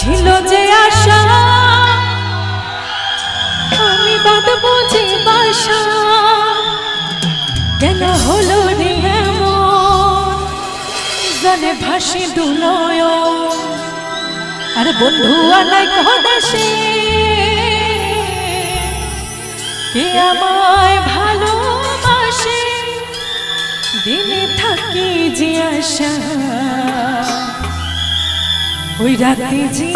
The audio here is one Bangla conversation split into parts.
ছিল যে আশা। আমি বাঁধবো যে বাসা। কেন হলো রে এমন? জলে ভাসি দুলয়। আর বন্ধু আনাই কদেশে কে আমায় ভালোবাসে? দিনে থাকি যে আশা। ওই রাতে যে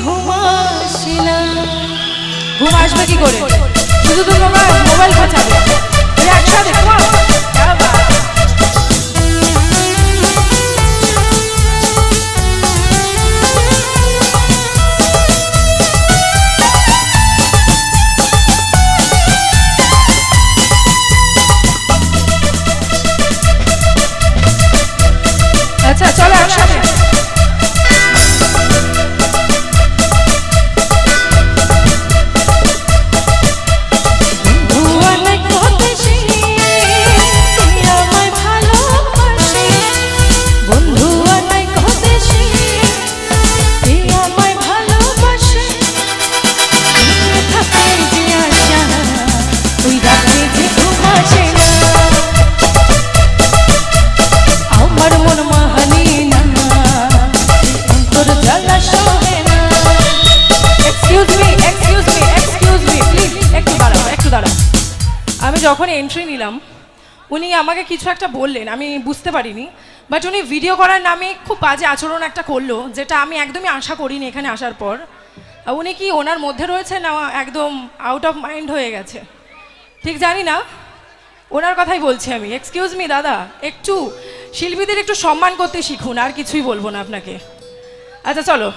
ঘুমাসিলাম ঘুম আসবে কি করে? শুধু তো তোমার মোবাইল খোঁচাবে যখন এন্ট্রি নিলাম, উনি আমাকে কিছু একটা বললেন, আমি বুঝতে পারিনি বাট উনি ভিডিও করার নামে খুব বাজে আচরণ একটা করল, যেটা আমি একদমই আশা করিনি এখানে আসার পর। উনি কি ওনার মধ্যে রয়েছে না একদম আউট অফ মাইন্ড হয়ে গেছে? ঠিক জানি না। ওনার কথাই বলছি আমি। এক্সকিউজ মি দাদা, একটু শিল্পীদের একটু সম্মান করতে শিখুন, আর কিছুই বলব না আপনাকে। আচ্ছা চলো,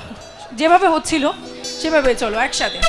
যেভাবে হচ্ছিল, সেভাবে চলো, একসাথে।